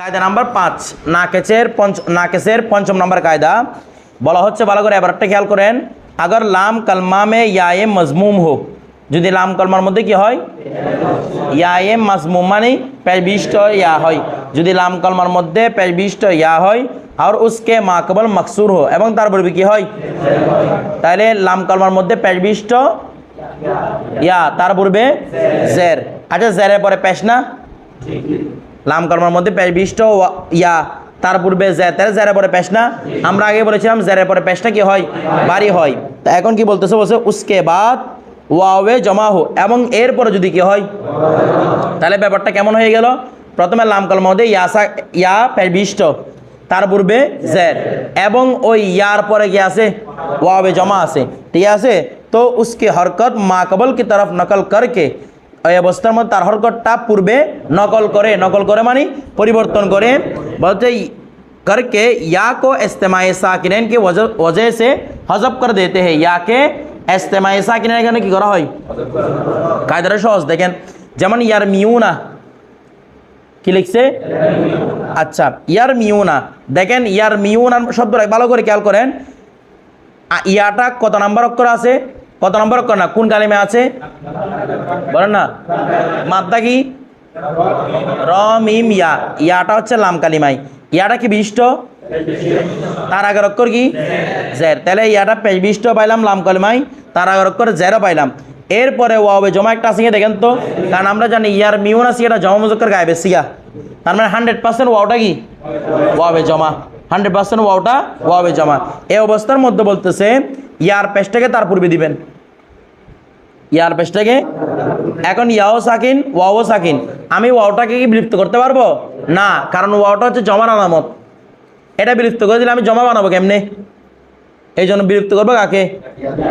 কায়দা নাম্বার পাঁচ, নাকেচের পঞ্চ, নাকেচের পঞ্চম নাম্বার কায়দা। বলা হচ্ছে, ভালো করে এবারটা খেয়াল করেন। আগর লাম কালমা মে ইয়ায়ে মজমুম হোক। যদি লাম কলমার মধ্যে কি হয়? ইয়ায়ে মজমুম মানে পেশবিষ্ট ইয়া হয়। যদি লাম কলমার মধ্যে পেশবিষ্ট ইয়া হয়, আর উসকে মাকবল মকসুর হো এবং তার কি হয়? তাহলে লাম কলমার মধ্যে পেশবিষ্ট ইয়া, তার পূর্বে জের। আচ্ছা জেরের পরে পেশ না? লাম কর্মের মধ্যে পেশবিষ্ট ইয়া। তার পূর্বে জ্যাতের জ্যারের পরে পেশ না? আমরা আগে বলেছিলাম জ্যারের পরে পেশটা কি হয়? বাড়ি হয়। তা এখন কি বলতেছে? বলছে, উসকে বাদ, ওয়াওয়ে জমা হো। এবং এরপরে যদি কি হয়? তাহলে ব্যাপারটা কেমন হয়ে গেল? প্রথমে লাম কলমা মধ্যে ইয়াসা ইয়া পেশবিষ্ট তার পূর্বে জ্যার এবং ওই ইয়ার পরে কি আছে? ওয়াওয়ে জমা আছে। ঠিক আছে? তো উসকে হরকত মাকবল কি তরফ নকল করকে ওই অবস্থার মধ্যে তার হরকতটা পূর্বে নকল করে নকল করে মানে পরিবর্তন করে বলতে करके या को इस्तेमाल साकिनैन के वजह वजह से हजब कर देते हैं या के इस्तेमाल साकिनैन এখানে কি করা হয় কায়দাটা সহজ দেখেন যেমন ইয়ার মিউনা কি লিখছে আচ্ছা ইয়ার মিউনা দেখেন ইয়ার মিউনা শব্দটা ভালো করে খেয়াল করেন আ- ইয়াটা কত নাম্বার অক্ষর আছে কত নম্বর না? কোন কালিমে আছে? বলেন না। মাদ্দা কি? র, মিম, ইয়া। ইয়াটা হচ্ছে লাম কালিমাই। ইয়াটা কি বিষ্ট তার আগের অক্ষর কি? জের। তাহলে ইয়াটা বিষ্ট পাইলাম, লাম কালিমাই। তার আগের অক্ষর জেরও পাইলাম। এরপরে ওয়াবে জমা একটা কি দেখেন তো? কারণ আমরা জানি ইয়ার মিউন আছে, এটা জমা মুজক্কর গায়েবে সিয়া তার মানে হান্ড্রেড পার্সেন্ট ওয়াওটা কি? ওয়াবে জমা। হান্ড্রেড পার্সেন্ট ওয়াওটা ওয়াবে জমা। এই অবস্থার মধ্যে বলতেছে ইয়ার পেশটাকে তার পূর্বে দিবেন। ইয়ার পেশটাকে এখন ইয়াও সাকিন, ওয়াও সাকিন। আমি ওয়াওটাকে কি বিলুপ্ত করতে পারব? না, কারণ ওয়াওটা হচ্ছে জমার আলামত। এটা বিলুপ্ত করে দিলে আমি জমা বানাবো কেমনে? এই জন্য বিলুপ্ত করব কাকে?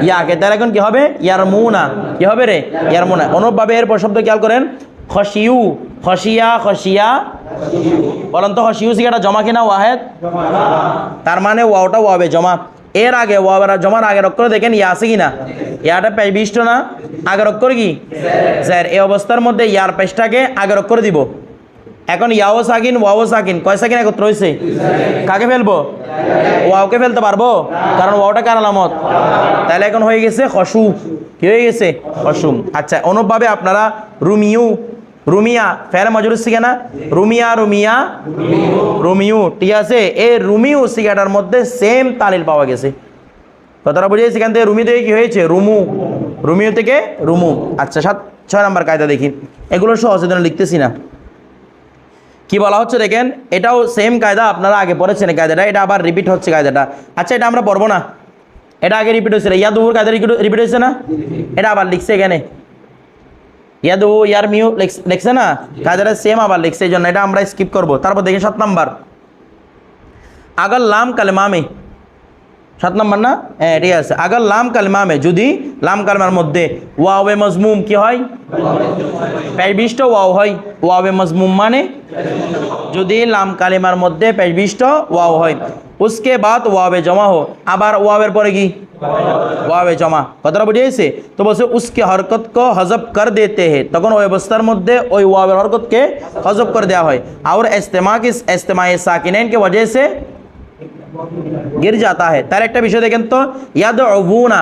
ইয়াকে। তাহলে এখন কি হবে? ইয়ার মুনা। কি হবে রে? ইয়ার মুনা। অনুপভাবে এরপর শব্দ খেয়াল করেন। খসিউ। খসিয়া খসিয়া। বলেন তো, খসিউ সিগাটা জমা কিনা ওয়াহেদ? তার মানে ওয়াওটা ওয়াবে, জমা। এর আগে ওয়াবের জমার আগের অক্ষর দেখেন, ইয়া আছে কিনা ইয়াটা পেশ বিষ্ট না? আগের অক্ষর কি? স্যার এই অবস্থার মধ্যে ইয়ার পেশটাকে আগের অক্ষর দিব। এখন ইয়াও সাকিন, ওয়াও সাকিন। কয় সাকিন একত্র হয়েছে কাকে ফেলব? ওয়াওকে ফেলতে পারব? কারণ ওয়াওটা কার আলামত? তাহলে এখন হয়ে গেছে খসু কি হয়ে গেছে? খসুম। আচ্ছা অনুপভাবে আপনারা রুমিউ রুমিয়া ফেলে মজুর শিখে না রুমিয়া রুমিয়া? রুমিউ, ঠিক আছে? এই রুমিউ শিখাটার মধ্যে সেম তালিল পাওয়া গেছে। কথাটা বুঝে সেখান থেকে রুমি থেকে কি হয়েছে? রুমু। রুমিও থেকে রুমু। আচ্ছা সাত ছয় নম্বর কায়দা দেখি। এগুলো সহজে জন্য লিখতেছি না। কি বলা হচ্ছে দেখেন? এটাও সেম কায়দা, আপনারা আগে পড়েছেন কায়দাটা। এটা আবার রিপিট হচ্ছে কায়দাটা। আচ্ছা এটা আমরা পড়ব না। এটা আগে রিপিট হয়েছিল। ইয়াদুর কায়দা রিপিট হয়েছে না? এটা আবার লিখছে এখানে। ইয়াদু, ইয়ার মিউ লিখ- লিখছে না? কাজারে সেম আবার লিখছে, এই জন্য এটা আমরা স্কিপ করব। তারপর দেখি সাত নাম্বার। আগর লাম, কালে মে সাত নম্বর না হ্যাঁ এটাই আছে আগার লাম কালমামে যদি লাম কালমার মধ্যে ওয়াওয়ে মজমুম কি হয় প্রায় বিশটা ওয়াও হয় ওয়াওয়ে মজমুম মানে যদি লাম কালিমার মধ্যে প্রায় বিশটা ওয়াও হয় উসকে বাদ ওয়াবে জমা হো আবার ওয়াবের পরে কি ওয়াবে জমা কথাটা বুঝিয়েছে তো বলছে উসকে হরকত কো হজব কর দেতে হে তখন ওই অবস্থার মধ্যে ওই ওয়াবের হরকতকে হজব করে দেওয়া হয় আর ইস্তেমা কিস ইস্তেমায় সাকিনাইন কে ওজে সে গির জাতা তার একটা বিষয় দেখেন তো ইয়াদ অবুনা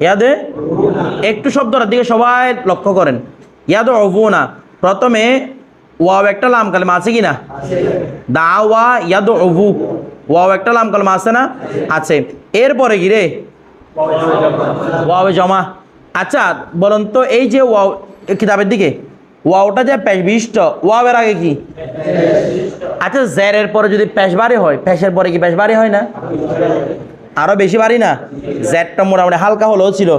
ইয়াদে একটু শব্দটার দিকে সবাই লক্ষ্য করেন ইয়াদ অবুনা প্রথমে ওয়াও একটা লাম কালেমা আছে কি না দা ওয়া ইয়াদ অবু ওয়াও একটা লাম কালেমা আছে না আছে এরপরে গিরে রে ওয়াও জমা আচ্ছা বলুন তো এই যে ওয়াও কিতাবের দিকে ওয়াওটা যে পেশবিষ্ট ওয়াওয়ের আগে কি? আচ্ছা জেরের পরে যদি পেশবারি হয় পেশের পরে কি পেশবারি হয় না? আরও বেশি বাড়ি না? জেডটা মোটামুটি হালকা হলেও ছিল।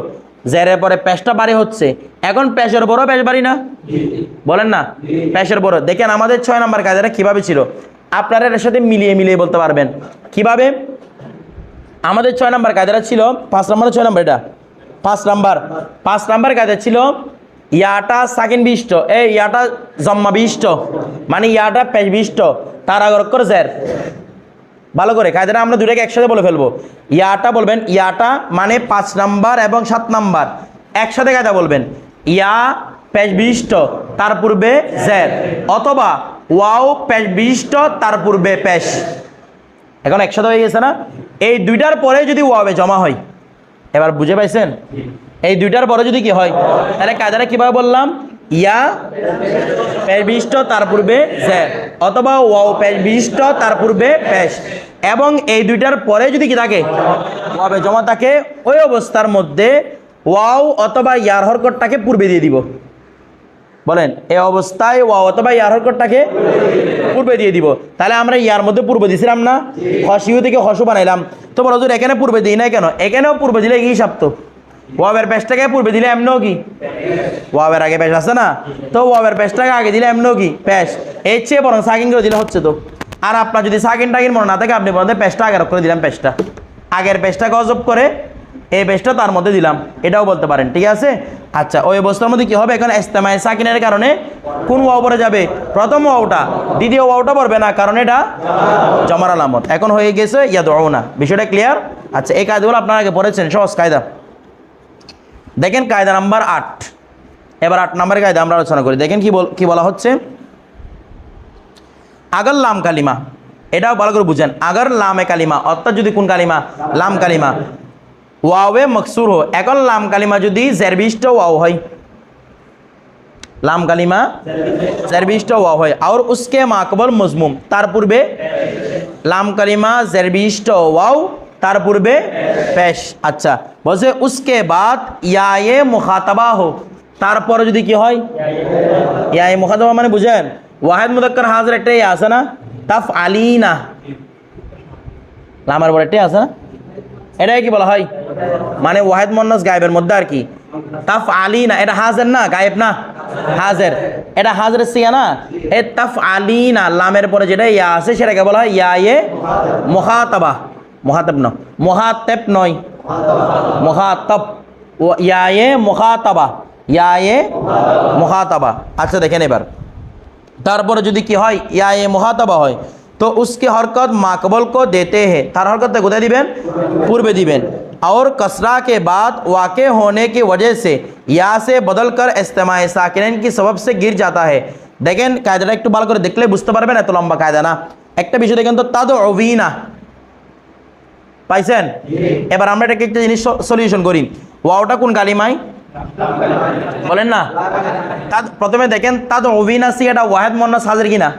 জেরের পরে পেশটা বাড়ি হচ্ছে। এখন পেশের বড় পেশ বাড়ি না? বলেন না। পেশের বড় দেখেন আমাদের ছয় নাম্বার কাজটা কীভাবে ছিল? আপনারা এর সাথে মিলিয়ে মিলিয়ে বলতে পারবেন। কীভাবে? আমাদের ছয় নাম্বার কায়দাটা ছিল, পাঁচ নাম্বার, ছয় নাম্বার এটা? পাঁচ নাম্বার। পাঁচ নাম্বার কায়দা ছিল ইয়াটা সাকিন বিষ্ট। এই ইয়াটা জম্মা বিষ্ট। মানে ইয়াটা পেশ বিষ্ট। তার আগর করে স্যার ভালো করে, কায়দাটা আমরা দুটাকে একসাথে বলে ফেলব। ইয়াটা বলবেন, ইয়াটা মানে পাঁচ নাম্বার এবং সাত নাম্বার। একসাথে কায়দা বলবেন, ইয়া পেশ বিষ্ট, তার পূর্বে জের। অথবা ওয়াও পেশ বিশিষ্ট তার পূর্বে পেশ। এখন একসাথে হয়ে গেছে না? এই দুইটার পরে যদি ওয়াবে জমা হয়, এবার বুঝে পাইছেন? এই দুইটার পরে যদি কি হয়? তাহলে কায়দাটা কীভাবে বললাম? ইয়া পেশ বিশিষ্ট তার পূর্বে জের অথবা ওয়াও পেশ বিশিষ্ট তার পূর্বে পেশ। এবং এই দুইটার পরে যদি কি থাকে? ওয়াবে জমা থাকে, ওই অবস্থার মধ্যে ওয়াও অথবা ইয়ার হরকটটাকে পূর্বে দিয়ে দিব। বলেন এই অবস্থায় ওয়াও অথবা ইয়ার হরকটটাকে পূর্বে দিয়ে দিব। তাহলে আমরা ইয়ার মধ্যে পূর্বে দিছিলাম না? হসিউ থেকে হসু বানাইলাম। তো বলো এখানে পূর্বে দিই না কেন? এখানেও পূর্বে দিলে কি সাপ্ত ওয়াবের পেশটাকে পূর্বে দিলে এমনও কি? ওয়াবের আগে পেশ আছে না? তো ওয়াবের পেশটাকে আগে দিলে এমনও কি? পেশ এর চেয়ে বরং সাকিন করে দিলে হচ্ছে তো। আর আপনার যদি সাকিন টাকিন মনে না থাকে, আপনি বলেন পেশটা আগের করে দিলাম পেশটা আগের পেশটাকে অজব করে এই পেশটা তার মধ্যে দিলাম। এটাও বলতে পারেন, ঠিক আছে? আচ্ছা ওই অবস্থার মধ্যে কি হবে? এখন ইস্তেমায় সাকিনের কারণে কোন ওয়াও পরে যাবে? প্রথম ওয়াওটা, দ্বিতীয় ওয়াওটা পড়বে না, কারণ এটা জমার আলামত। এখন হয়ে গেছে ইয়াদ না বিষয়টা ক্লিয়ার আচ্ছা এই কায়দাগুলো আপনারা আগে পড়েছেন, সহজ কায়দা। দেখেন কায়দা নাম্বার আট। এবার আট নম্বরের কায়দা আমরা আলোচনা করি। দেখেন কি বল, কি বলা হচ্ছে? আগর লাম কালিমা। এটাও ভালো করে বুঝেন। আগর লামে কালিমা, অর্থাৎ যদি কোন কালিমা? লাম কালিমা। ওয়াওয়ে মকসুর হো। এখন লাম কালিমা যদি জেরবিষ্ট ওয়াও হয়। লাম কালিমা জেরবিষ্ট ওয়াও হয়। আর উসকে মাকবল মজমুম। তার পূর্বে লাম কালিমা জেরবিষ্ট ওয়াও তার পূর্বে পেশ। আচ্ছা বলছে, উসকে বাদ ইয়ায়ে মুখাতাবা হো তারপরে যদি কি হয়? ইয়ায়ে মুখাতাবা মানে বুঝেন, ওয়াহেদ মুদাক্কর হাজার একটাই আছে না? তাফ আলিনা লামার পর একটাই আছে না? এটাই কি বলা হয়? মানে ওয়াহেদ মন্নাস গায়েবের মধ্যে আর কি। তাফ আলী না এটা হাজের না? গায়েব না? হাজের। এটা হাজের সিয়া না? এ তাফ আলী না লামের পরে যেটা ইয়া আছে, সেটাকে বলা হয় ইয়া এ মহাতাবা মহাতাব ন মহাতেব নয় মহাতব ও ইয়ায়ে মহাতাবা ইয়ায়ে মহাতাবা আচ্ছা দেখেন এবার তারপরে যদি কি হয় ইয়ায়ে মহাতাবা হয় তো उसके हरकत माकबल को देते हैं তার হরকতটা কোথায় দিবেন পূর্বে দিবেন और कसरा के बाद वाक़ होने की वजह से या से बदल कर इस्तेमा साकिन की सबब से गिर जाता है देखें कायदाटा একটু ভালো করে দেখলে বুঝতে পারবেন এত লম্বা কায়দা না একটা বিষয় দেখেন তো তাদ অবিনা পাইছেন? এবার আমরা এটাকে একটা জিনিস সলিউশন করি। ওয়াওটা কোন কালিমাই বলেন না। তাদ প্রথমে দেখেন তাদ অভিনা সি এটা ওয়াহেদ মন্নাস হাজির কিনা?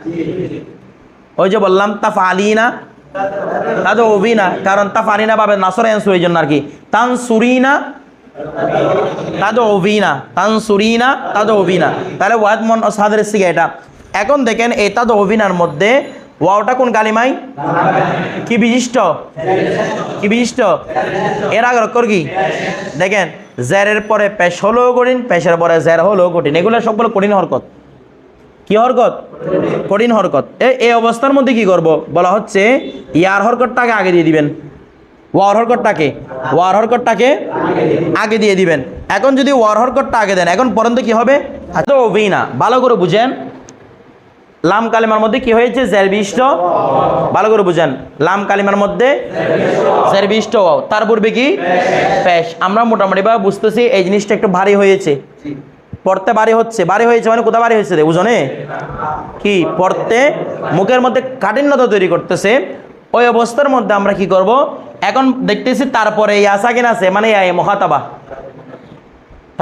ওই যে বললাম তাফ আলিনা তা তো অভিনা কারণ তাফ আলিনা পাবে নাসর অ্যান্সার এই জন্য আর কি তান সুরিনা তা তো অভিনা তান সুরিনা তা তো অভিনা তাহলে ওয়াদ মন সাদের সিগে এটা। এখন দেখেন তা তো অভিনার মধ্যে ওয়াওটা কোন কালিমাই কি বিশিষ্ট? কি বিশিষ্ট? এর আগে অক্ষর কি? দেখেন জেরের পরে পেশ হলেও কঠিন, পেশের পরে জের হলেও কঠিন। এগুলো সবগুলো কঠিন হরকত। কি হরকত? কঠিন হরকত। এই অবস্থার মধ্যে কি করব? বলা হচ্ছে, ইয়ার হরকতটাকে আগে দিয়ে দিবেন। ওয়ার হরকতটাকে। ওয়ার হরকতটাকে আগে দিয়ে দিবেন। এখন যদি ওয়ার হরকতটা আগে দেন, এখন পর্যন্ত কি হবে? আচ্ছা না ভালো করে বুঝেন। লাম কালিমার মধ্যে কি হয়েছে? জেরবিষ্ট ভালো করে বুঝেন। লাম কালিমার মধ্যে জেরবিষ্ট তার পূর্বে কি? পেশ আমরা মোটামুটি ভাবে বুঝতেছি এই জিনিসটা একটু ভারী হয়েছে। পড়তে বাড়ি হচ্ছে। বাড়ি হয়েছে মানে কোথায় বাড়ি হয়েছে বুঝনে? কি? পড়তে মুখের মধ্যে কাঠিন্যতা তৈরি করতেছে। ওই অবস্থার মধ্যে আমরা কি করব? এখন দেখতেছি তারপরে ইয়া সাকিন আছে? মানে মহাতাবা।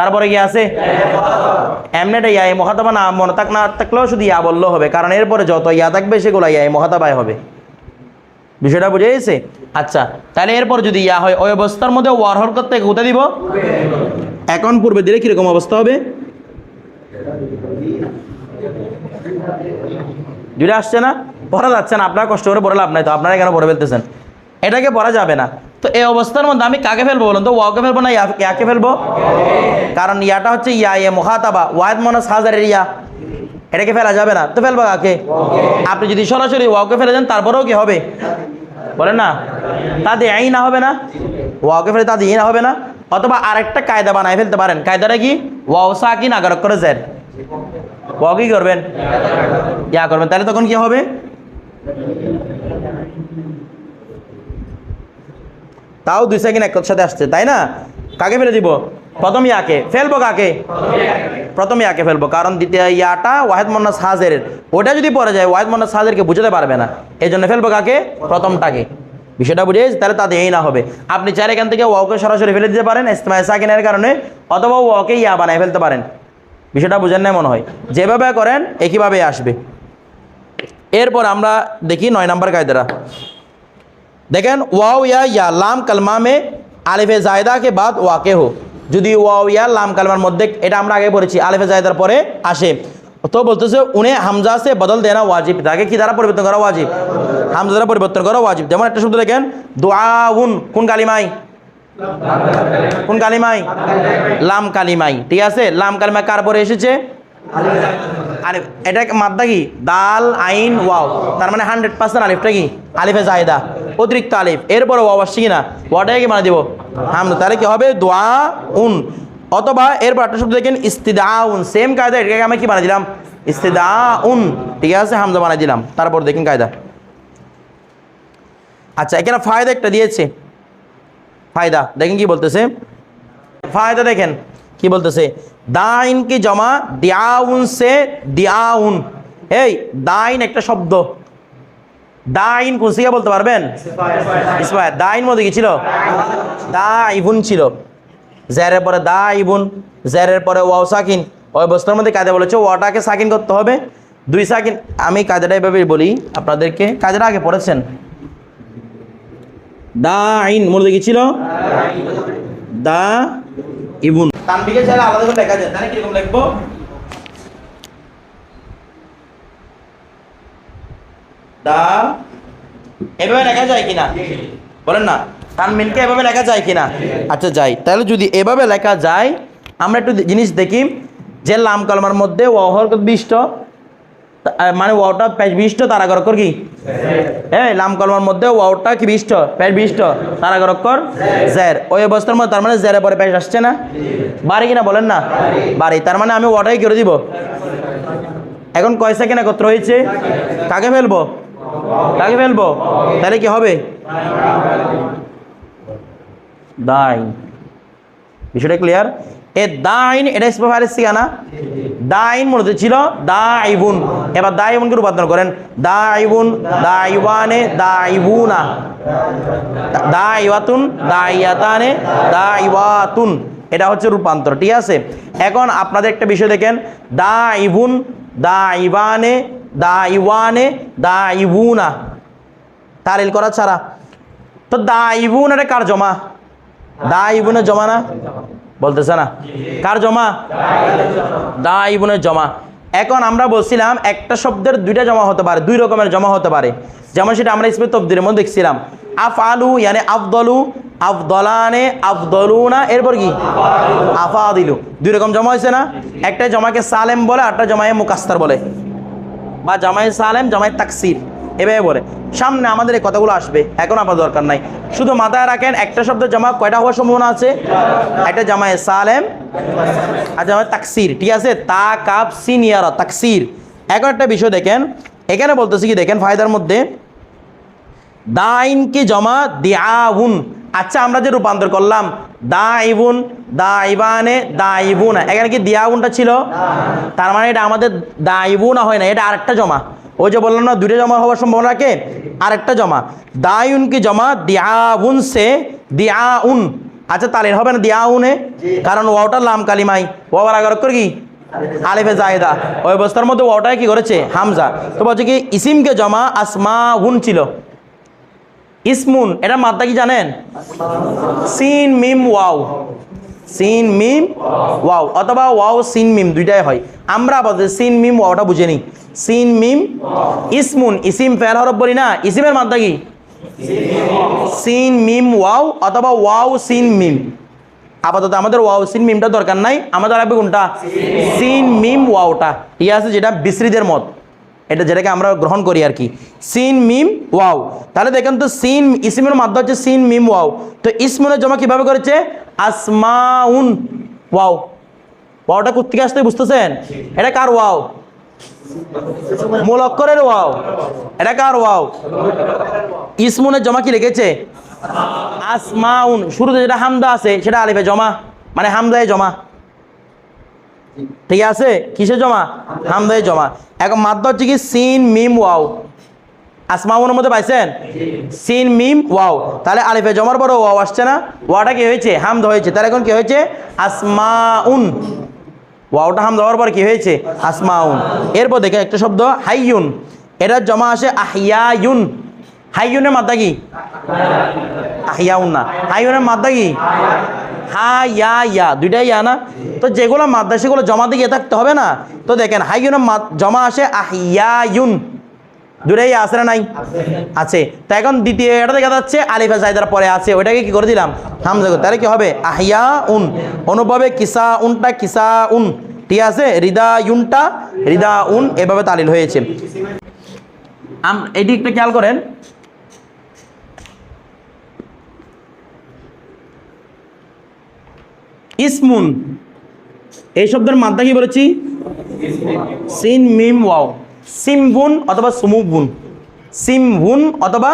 তারপরে কি আছে? এমনিটা ইয়া এ মহাতাবা না, মনে থাক না, থাকলেও শুধু ইয়া বললেও হবে, কারণ এরপরে যত ইয়া থাকবে সেগুলো ইয়া এ মহাতাবায় হবে। বিষয়টা বুঝে গেছে? আচ্ছা তাহলে এরপর যদি ইয়া হয়, ওই অবস্থার মধ্যে ওয়ার হরকত থেকে কোথায় দিব। এখন পূর্বে দিলে কীরকম অবস্থা হবে? দুইটা আসছে না? পড়া যাচ্ছে না, আপনারা কষ্ট করে পড়ে লাভ নাই তো, আপনারা কেন পড়ে ফেলতেছেন? এটাকে পড়া যাবে না। তো এই অবস্থার মধ্যে আমি কাকে ফেলব বলুন তো? ওয়াকে ফেলব না ইয়া- ইয়াকে ফেলব? কারণ ইয়াটা হচ্ছে ইয়া ইয়ে মহাতাবা ওয়াদ মনাস হাজারের ইয়া। এটাকে ফেলা যাবে না। তো ফেলব কাকে? আপনি যদি সরাসরি ওয়াকে ফেলে যান তারপরেও কি হবে? বলেন না? তাদের আই না হবে না? ওয়াকে ফেলে তাদের না হবে না? অথবা আরেকটা কায়দা বানায় ফেলতে পারেন। কায়দাটা কি? ওয়াও সাকিন আগারক করে জের। ওয়াও কি করবেন? ইয়া করবেন। তাহলে তখন কি হবে? তাও দুই সেকেন্ড একসাথে আসছে, তাই না? কাকে ফেলে দিব? প্রথম ইয়াকে। ফেলব কাকে? প্রথম ইয়াকে ফেলব, কারণ দ্বিতীয় ইয়াটা ওয়াহেদ মোন্নাস হাজের ওটা যদি পড়ে যায়, ওয়াহেদ মোন্নাস হাজেরকে বুঝতে পারবে না। এই জন্য ফেলব কাকে? প্রথমটাকে। বিষয়টা বুঝে? তাহলে তাদের এই না হবে। আপনি চাইলে এখান থেকে ওয়াওকে সরাসরি ফেলে দিতে পারেন, ইস্তেমায় সাকিনের কারণে, অথবা ওয়াকে ইয়া বানায় ফেলতে পারেন। বিষয়টা বুঝেন না মনে হয়। যেভাবে করেন একইভাবে আসবে। এরপর আমরা দেখি নয় নম্বর কায়দারা দেখেন, ওয়াও, ইয়া ইয়া, লাম কালমা মে আলিফে জায়দা কে বাদ ওয়াকে হো। যদি ওয়াও, ইয়া, লাম কালমার মধ্যে এটা আমরা আগে পড়েছি, আলিফে জায়দার পরে আসে। তো বলতেছে, উনি হামজা সে বদল দেনা ওয়াজিব। তাকে কি দ্বারা পরিবর্তন করা ওয়াজিব? হামজা দ্বারা পরিবর্তন করা ওয়াজিব। যেমন একটা শব্দ দেখেন দোয়াউন কোন কালিমাই? কোন কালিমাই? লাম কালিমাই। ঠিক আছে? লাম কালিমা কার পরে এসেছে? আরে এটা মাদ্দা কি? দাল, আইন, ওয়াও। তার মানে হান্ড্রেড পার্সেন্ট আলিফটা কি? আলিফে জায়দা। অতিরিক্ত আলিফ। এরপরে ওয়াও আসছে কিনা ওয়াটাকে মানে দিব? হামদা। তাহলে কি হবে? দোয়া উন। অথবা এরপর একটা শব্দ দেখেন ইস্তিদা উন সেম কায়দা, এটাকে আমি কি বানাই দিলাম? ইস্তিদা উন ঠিক আছে হামদা বানাই দিলাম। তারপর দেখেন কায়দা। আচ্ছা এখানে ফায়দা একটা দিয়েছে। ফায়দা, দেখেন কি বলতেছে? ফায়দা দেখেন, কি বলতেছে? দাইন কি জমা, দিয়াউন সে দিয়াউন। এই, দাইন একটা শব্দ। দাইন কোন সিগা বলতে পারবেন? ইসমাইল দাইন মধ্যে কি ছিল? দা ইবুন ছিল। জেরের পরে দা ইবুন জেরের পরে ওয়াও সাকিন। ওই বস্তুর মধ্যে কায়দা বলেছে, ওয়াটাকে সাকিন করতে হবে। দুই সাকিন। আমি কায়দাটা এভাবে বলি, আপনাদেরকে কায়দাটা আগে পড়েছেন। দা আইন মধ্যে কি ছিল? দা ইবুন তানবিকে চাইলে আলাদা করে লেখা যায় তাহলে কীরকম লিখব? দা এভাবে লেখা যায় কিনা? বলেন না। তানমিনকে এভাবে লেখা যায় কিনা? আচ্ছা যাই তাহলে যদি এভাবে লেখা যায়, আমরা একটু জিনিস দেখি। যে লাম কলমার মধ্যে ওহর বিষ্ট মানে ওয়াওটা পেশ বিষ্ট, তারা গরকর কি? হ্যাঁ লাম কলমার মধ্যে ওয়াওটা কি বিষ্ট? পেশ বিষ্ট, তারা গরকর জের ওই অবস্থার মধ্যে তার মানে জেরে পরে পেশ আসছে না? বাড়ি কিনা বলেন না? বাড়ি। তার মানে আমি ওয়াটাই করে দিব। এখন কয় সেকেন্ড একত্র হয়েছে? কাকে ফেলব? কাকে ফেলব? তাহলে কি হবে? দাইন। বিষয়টা ক্লিয়ার এ দাইন, এটা ইসমাফার সিগানা দাইন মূলত ছিল দা আইবুন এবার দা আইবুনকে রূপান্তর করেন। দা আইবুন দা আইবানে দা আইবুনা দা আইওয়াতুন দা আইয়াতানে দা আইওয়াতুন এটা হচ্ছে রূপান্তর, ঠিক আছে? এখন আপনাদের একটা বিষয় দেখেন। দা আইবুন দা আইবানে দা আইওয়ানে দা আইবুনা তালিল করা ছাড়া। তো দা আইবুন এটা কার জমা? দা ইবুনের জমা না? বলতেছে না। কার জমা? দা ইবুনের জমা। এখন আমরা বলছিলাম একটা শব্দের দুইটা জমা হতে পারে, দুই রকমের জমা হতে পারে। যেমন সেটা আমরা ইসমে তবদিরের মধ্যে দেখছিলাম। আফ আলু ইয়ানে আফদলু, আফদলানে আফদলুনা, এরপর কি? আফা দিলু দুই রকম জমা হয়েছে না? একটা জমাকে সালেম বলে আরটা জমায়ে মুকাস্তার বলে। বা জামাই সালেম, জামাই তাকসির। এভাবে বলে। সামনে আমাদের এই কথাগুলো আসবে, এখন আপনার দরকার নাই। শুধু মাথায় রাখেন, একটা শব্দ জমা, কয়টা হওয়ার সম্ভাবনা আছে? একটা জামাই সালেম, আর জামাই তাকসির। ঠিক আছে? তা কাপ সিনিয়র, তাকসির। এখন একটা বিষয় দেখেন, এখানে বলতেছি কি দেখেন, ফায়দার মধ্যে দাইনকে জমা দিয়াউন আচ্ছা আমরা যে রূপান্তর করলাম দা ইবুন দা ইবানে দা ইবুনা এখানে কি দিয়াউনটা ছিল? তার মানে এটা আমাদের দা ইবুনা হয় না, এটা আরেকটা জমা। ওই যে বললাম না দুটো জমা হওয়ার সম্ভাবনা রাখে? আরেকটা জমা। দায়ুন কি জমা? দিয়াউন সে দিয়াউন। আচ্ছা তালের হবে না দিয়াউনে? কারণ ওয়াওটা লাম কালিমাই। ওয়াবার আগার করে কি? আলিফে জায়দা। ওই অবস্থার মধ্যে ওটাই কি করেছে? হামজা। তো বলছে কি, ইসিমকে জমা আসমা হুন ছিল। ইসমুন এটা মাত্রা কি জানেন? সিন, মিম, ওয়াও। সিন, মিম, ওয়াও। অথবা ওয়াও, সিন, মিম, দুইটাই হয়। আমরা আপাতত সিন, মিম, ওয়াওটা বুঝে নিই। সিন, মিম, ইসমুন। ইসিম ফেল হরফ বলি না? ইসিমের মাত্রা কি? সিন, মিম, ওয়াও, অথবা ওয়াও, সিন, মিম। আপাতত আমাদের ওয়াও, সিন, মিমটা দরকার নাই। আমাদের লাগবে কোনটা? সিন, মিম, ওয়াওটা। ঠিক আছে? যেটা বিশ্রীদের মত। এটা যেটাকে আমরা গ্রহণ করি আর কি। সিন, মিম, ওয়াও। তাহলে দেখেন তো সিন, ইসমের মাধ্যমে হচ্ছে সিন, মিম, ওয়াও। তো ইসমনের জমা কীভাবে করেছে? আসমাউন, ওয়াও। ওয়াওটা কোথেকে আসতে বুঝতেছেন? এটা কার ওয়াও? মূল অক্ষরের ওয়াও। এটা কার ওয়াও? ইসমনের জমা কি লিখেছে? আসমাউন। শুরুতে যেটা হামদা আছে, সেটা আলিফে জমা মানে হামদায় জমা। ঠিক আছে? কিসে জমা? হামদায় জমা। এখন মাদ্দা হচ্ছে কি সিন, মিম, ওয়াও। আসমাউনের মধ্যে পাইছেন? সিন, মিম, ওয়াও। তাহলে আলিফে জমার পর ওয়াও আসছে না? ওয়াটা কি হয়েছে? হামদ হয়েছে। তাহলে এখন কি হয়েছে? আসমাউন। ওয়াওটা হামদ হওয়ার পর কি হয়েছে? আসমাউন। এরপর দেখে একটা শব্দ, হাইয়ুন। এটার জমা আসে আহিয়ায়ুন হাইয়ুনের মাদ্দা কি? আহিয়াউন না। হাইয়ুনের মাদ্দা কি? হা, ইয়া ইয়া, দুইটাই ইয়া না? তো যেগুলো মাদ্দা সেগুলো জমা দিয়ে থাকতে হবে না? তো দেখেন হাইয়ুনের মাদ, জমা আসে আহিয়ায়ুন দুটাই আছে না নাই? আছে। তো এখন দ্বিতীয় এটা দেখা যাচ্ছে, আলিফা জায়দার পরে আছে। ওইটাকে কি করে দিলাম? হামজা তাহলে কি হবে? আহিয়া উন। অনুভবে কিসা উনটা কিসা উন। ঠিক আছে? রিদা ইউনটা, রিদা উন। এভাবে তালিল হয়েছে। এটি একটু খেয়াল করেন। ইসমুন। এই শব্দের মাত্রা কি বলেছি? সিন, মিম, ওয়াও। সিমবুন অথবা সুমুবুন সিমবুন অথবা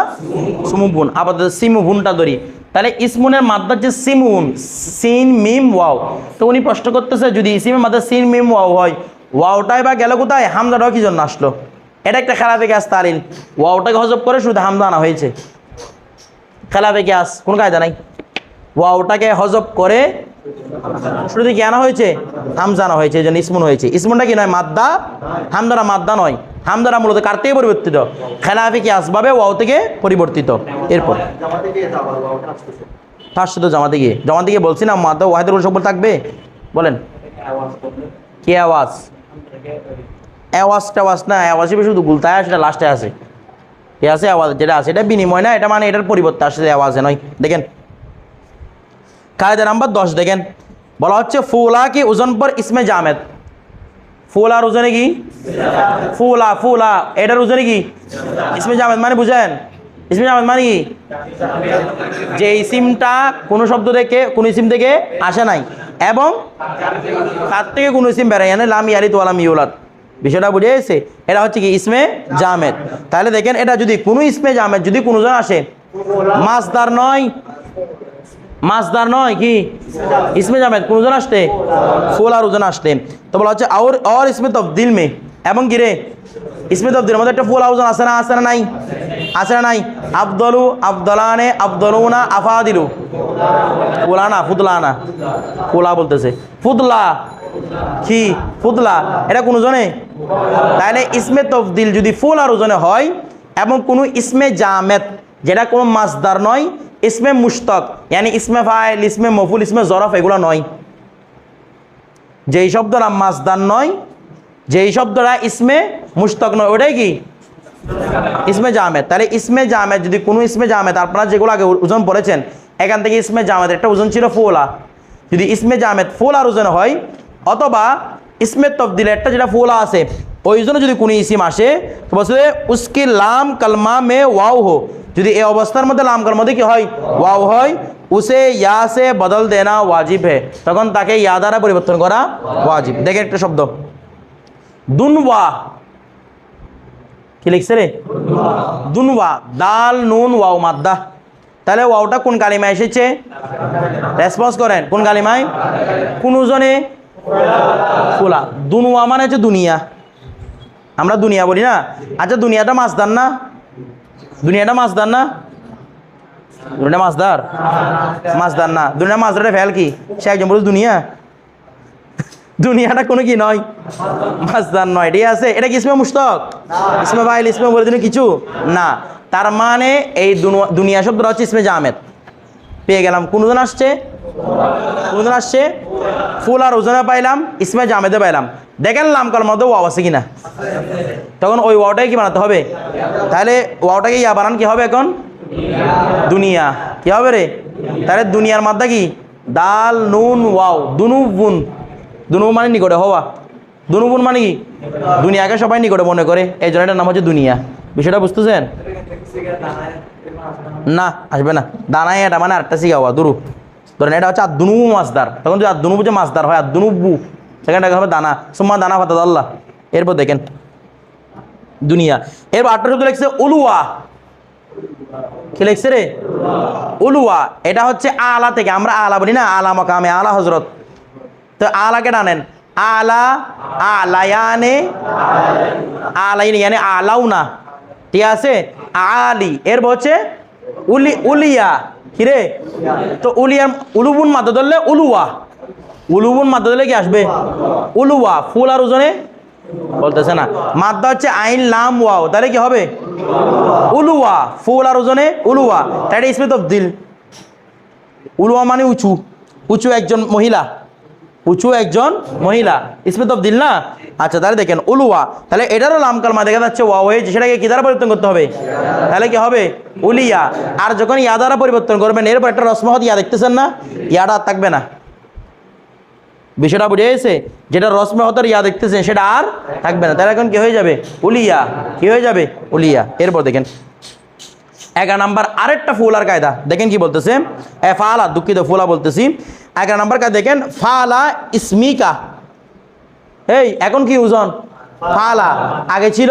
সুমুবুন আপাতত সিমবুনটা ধরি। তাহলে ইসমুনের মাদ্দা হচ্ছে সিমুন। সিন, মিম, ওয়াও। তো উনি প্রশ্ন করতেছে, যদি ইসিমের মাদ্দা সিন, মিম, ওয়াও হয়, ওয়াওটাই বা গেল কোথায়? হামদাটাও কি জন্য আসলো? এটা একটা খেলাফে গ্যাস তালিল ওয়াওটাকে হজব করে শুধু হামদা আনা হয়েছে। খেলাফে গ্যাস কোন কায়দা নাই। ওয়াওটাকে হজব করে শুরুতে কি আনা হয়েছে? হামজা আনা হয়েছে, এই জন্য ইসমুন হয়েছে। ইসমুনটা কি নয়, মাদ্দা? হামদারা মাদ্দা নয়। হামদারা মূলত কার থেকে পরিবর্তিত? খেলাফি কি আসবাবে ওয়াও থেকে পরিবর্তিত। এরপর। তার সাথে জমাতে গিয়ে। জমাতে গিয়ে বলছি না, মাদ্দা ওয়াহেদের সকল থাকবে? বলেন। কি আওয়াজ? আওয়াজ টাওয়াজ না হিসেবে শুধু গুলতায় সেটা লাস্টে আছে ঠিক আছে আওয়াজ, যেটা আছে এটা বিনিময় না, এটা মানে এটার পরিবর্তে আসলে আওয়াজে নয়। দেখেন কায়দা নাম্বার দশ দেখেন। বলা হচ্ছে, ফুলা কি ওজন পর ইসমে জামেদ? ফুলার ওজনে কি? ফুলা ফুলা, এটার ওজনে কি? ইসমে জামেদ মানে বুঝেন? ইসমে জামেদ মানে কি? যে ইসিমটা কোনো শব্দ থেকে, কোনো ইসিম থেকে আসে নাই। এবং তার থেকে কোনো ইসিম বেড়াই আনে লাম ইয়ালিত ওয়ালাম ইউলাদ। বিষয়টা বুঝে এসে এটা হচ্ছে কি ইসমে জামেদ। তাহলে দেখেন, এটা যদি কোনো ইসমে জামেদ, যদি কোনোজন আসে, মাছদার নয় মাছদার নয় কি? ইসমে জামেদ কোন ওজন আসতে? ফুল আর ওজন আসতে। তো বলা হচ্ছে আউর অর ইসমে তবদিল মে। এবং কি রে? ইসমে দিল মধ্যে একটা ফুল ওজন আছে না? আছে না নাই? আছে না নাই? আবদলু আবদলানে আবদলুনা আফাদিলু। ফুলানা, ফুদলানা। ফুলা বলতেছে। ফুদলা। কি? ফুদলা। এটা কোন ওজনে তাহলে ইসমে তবদিল যদি ফুল আর ওজনে হয়, এবং কোনো ইসমে জামেদ যেটা কোনো মাসদার নয়, ইসমে মুস্তক ইয়ানি ইসমে ফাইল, ইসমে মফুল, ইসমে জরফ, এগুলো নয়। যেই শব্দটা মাসদার নয়, যেই শব্দটা ইসমে মুস্তক নয়, ওটাই কি? ইসমে জামেদ। তাহলে ইসমে জামেদ, যদি কোনো ইসমে জামেদ, আপনারা যেগুলো আগে ওজন পড়েছেন, এখান থেকে ইসমে জামেদ একটা ওজন ছিল ফোলা যদি ইসমে জামেদ ফোলার ওজন হয়, অথবা ইসমে তবদিলে একটা যেটা ফোলা আছে, ওই জন্য যদি কোনো ইসিম আসে, তো বলছে উস্কি লাম কালমা মে ওয়াও হো। যদি এই অবস্থার মধ্যে লামকার মধ্যে কি হয়? ওয়াও হয়। উসে ইয়া সে বদল দেনা ওয়াজিব হে। তখন তাকে ইয়া দ্বারা পরিবর্তন করা ওয়াজিব। দেখে একটা শব্দ। দুনওয়া। কি লিখছে রে? দুনওয়া। দাল, নুন, ওয়াও, মাদ্দা। তাহলে ওয়াওটা কোন কালিমায় এসেছে? রেসপন্স করেন। কোন কালিমায়? কোন জনে? ফুলা। দুনুয়া মানে হচ্ছে দুনিয়া। আমরা দুনিয়া বলি না। আচ্ছা দুনিয়াটা মাছদার না? দুনিয়াটা মাছদার না? দুনিয়া মাছদার? মাছদার না। দুনিয়া মাছদারে ফেল কি? সে একজন বলছে দুনিয়া? দুনিয়াটা কোনো কি নয়? মাছদার নয়। ঠিক আছে? এটা কি ইসমে মুস্তক ইসমে বাইল ইসমে বলে দিন কিছু? না। তার মানে এই দুনু- দুনিয়া শব্দটা হচ্ছে ইসমে জামেদ। পেয়ে গেলাম। কোনজন আসছে? কোনজন আসছে? ফুল আর ওজনে পাইলাম, ইসমে জামেদে পাইলাম। দেখেন লাম কাল মধ্যে ওয়াও আছে কিনা? তখন ওই ওয়াওটাই কি বানাতে হবে? তাহলে ওয়াওটাকে ইয়া বানান কি হবে এখন? দুনিয়া। কি হবে রে? তাহলে দুনিয়ার মাদ্দা কি? দাল, নুন, ওয়াও। দুনুবুন। দুনু মানে নিকটে, হওয়া। দুনুবুন মানে কি? দুনিয়াকে সবাই নিকটে মনে করে। এই জন্য নাম হচ্ছে দুনিয়া। বিষয়টা বুঝতেছেন? না, আসবে না। দানায় এটা মানে আরেকটা শিখাওয়া, দুরু। ধরেন এটা হচ্ছে আদুনুবু মাছদার। তখন যদি আদুনুবু যে মাছদার হয়, আদুনুবু। সেখানটাকে হবে দানা। সুম্মা দানা ফাতাদ আল্লাহ। এরপর দেখেন, দুনিয়া। এরপর আটটা শব্দ লিখছে উলুয়া। কি লিখছে রে? উলুয়া। এটা হচ্ছে আলা থেকে। আমরা আলা বলি না, আলা মাকামে, আলা হজরত তো আলাকে টানেন। আলা, আলায়ানে, আলাইনে মানে আলাও না ঠিক আছে? আলি। এর হচ্ছে উলি, উলিয়া। কিরে তো উলিয়ার উলুবুন মাদ্দা ধরলে উলুয়া। উলুবুন মাদ্দা ধরলে কি আসবে? উলুয়া ফুল আর ওজনে বলতেছে না। মাদ্দা হচ্ছে আইন লাম ওয়াও। তাহলে কি হবে? উলুয়া ফুল আর ওজনে উলুয়া। তাই এটা স্মিত দিল। উলুয়া মানে উঁচু। উঁচু একজন মহিলা। উঁচু একজন মহিলা। স্মিত দিল না? আচ্ছা তাহলে দেখেন উলুয়া। তাহলে এটারও লাম কালমা দেখা যাচ্ছে ওয়া হয়েছে সেটাকে কি দ্বারা পরিবর্তন করতে হবে? তাহলে কি হবে? উলিয়া। আর যখন ইয়া দ্বারা পরিবর্তন করবেন এরপর একটা রসমহত ইয়া দেখতেছেন না? ইয়াটা আর থাকবে না। বিষয়টা বুঝে গেছে যেটা রসমহতের ইয়া দেখতেছেন সেটা আর থাকবে না। তাহলে এখন কি হয়ে যাবে? উলিয়া। কি হয়ে যাবে? উলিয়া। এরপর দেখেন। এগারো নাম্বার আরেকটা ফুলার কায়দা। দেখেন কি বলতেছে? এ ফালা, দুঃখিত ফুলা বলতেছি। এগারো নাম্বার কায়দা দেখেন, ফালা ইসমিকা। এই, এখন কি উজন ফালা। আগে ছিল?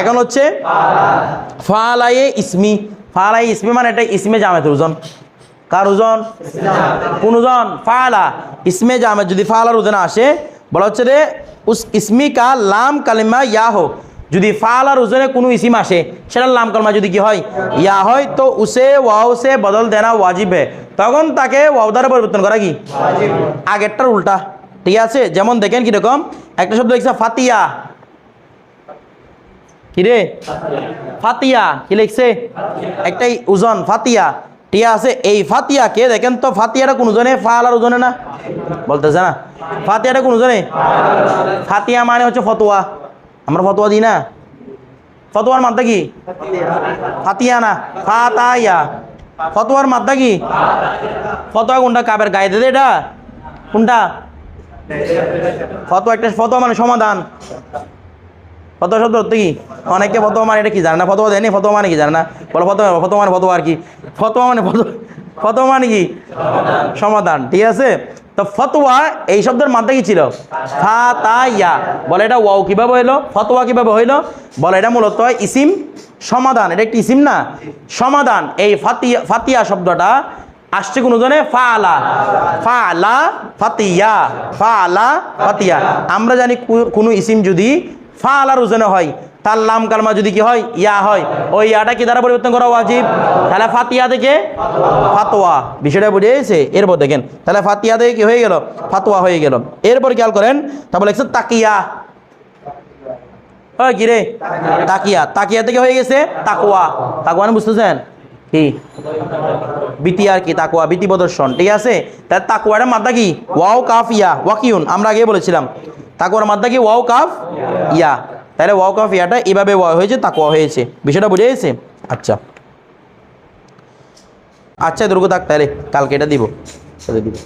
এখন হচ্ছে? ফালায়ে ইসমি। ফালাই ইসমি মানে এটা ইসমে জামেতের ওজন। কার ওজন কোন ওজন ফালা। ইসমে জামেত যদি ফালার ওজন আসে, বলা হচ্ছে রে উস ইসমি কা লাম কালিমা ইয়া হোক যদি ফালার ওজনে কোনো ইসিম আসে, সেটার লাম কালমা যদি কি হয়? ইয়া হয়, তো উসে ওয়াউসে বদল দেনা, ওয়াজিব তখন তাকে ওয়াউদারে পরিবর্তন করা কি? আগেরটার উল্টা। ঠিক আছে? যেমন দেখেন কীরকম? একটা শব্দ লিখছে ফাতিয়া। কিরে ফাতিয়া। কি লিখছে? একটাই ওজন ফাতিয়া। ঠিক আছে, এই ফাতিয়াকে দেখেন তো? ফাতিয়াটা কোন ওজনে ফাল আর ওজনে না? বলতেছে না। ফাতিয়াটা কোন ওজনে ফাতিয়া মানে হচ্ছে ফতোয়া। আমরা ফতোয়া দিই না। ফতোয়ার মাত্রা কি? ফাতিয়া না। ফাতাইয়া ফতোয়ার মাত্রা কি? ফতোয়া কোনটা? কাবের গায়ে দে এটা। কোনটা? ফতোয়া একটা ফতোয়া মানে সমাধান। ফতোয়া শব্দ অর্থ কি? অনেকে ফতোয়া মানে এটা কি জানে না? ফতোয়া দেয়নি? ফতোয়া মানে কি জানে না? বলো, ফতোয়া ফতোয়া মানে ফতোয়া আর কি? ফতোয়া মানে ফতোয়া মানে কি? সমাধান, ঠিক আছে? তো ফতোয়া, এই শব্দের মাধ্যমে কি ছিল? ফাতাইয়া বলে এটা ওয়াও কীভাবে হইল? ফতোয়া কীভাবে হইল? বলে এটা মূলত ইসিম সমাধান। এটা একটি ইসিম না? সমাধান। এই ফাতিয়া ফাতিয়া শব্দটা আসছে কোন জনে? ফালা। ফালা ফাতিয়া। ফালা ফাতিয়া। আমরা জানি কোনো ইসিম যদি ফালার ওজনে হয়। তার লাম কালমা যদি কি হয়? ইয়া হয়। ওই ইয়াটা কি দ্বারা পরিবর্তন করা ওয়াজিব? তাহলে ফাতিয়া থেকে ফাতোয়া। বিষয়টা বুঝে গেছে? এরপর দেখেন। তাহলে ফাতিয়া থেকে কি হয়ে গেল? ফাতোয়া হয়ে গেল। এরপর খেয়াল করেন, তারপর লিখছে তাকিয়া। কি রে? তাকিয়া। তাকিয়া থেকে হয়ে গেছে তাকুয়া তাকুয়া মানে বুঝতেছেন? কি? বিতি আর কি তাকুয়া বিতি প্রদর্শন, ঠিক আছে? তার তাকুয়ার মাদ্দা কি? ওয়াও, কাফ, ইয়া, ওয়াকিউন, আমরা আগে বলেছিলাম। তাকুয়ার মাদ্দা কি? ওয়াও, কাফ, ইয়া। তাহলে ওয়াও, কাফ, ইয়াটা এভাবে ওয়া হয়েছে তাকুয়া হয়েছে। বিষয়টা বুঝে গেছে? আচ্ছা। আচ্ছা দুর্গ থাক, তাহলে কালকে এটা দিব দিব।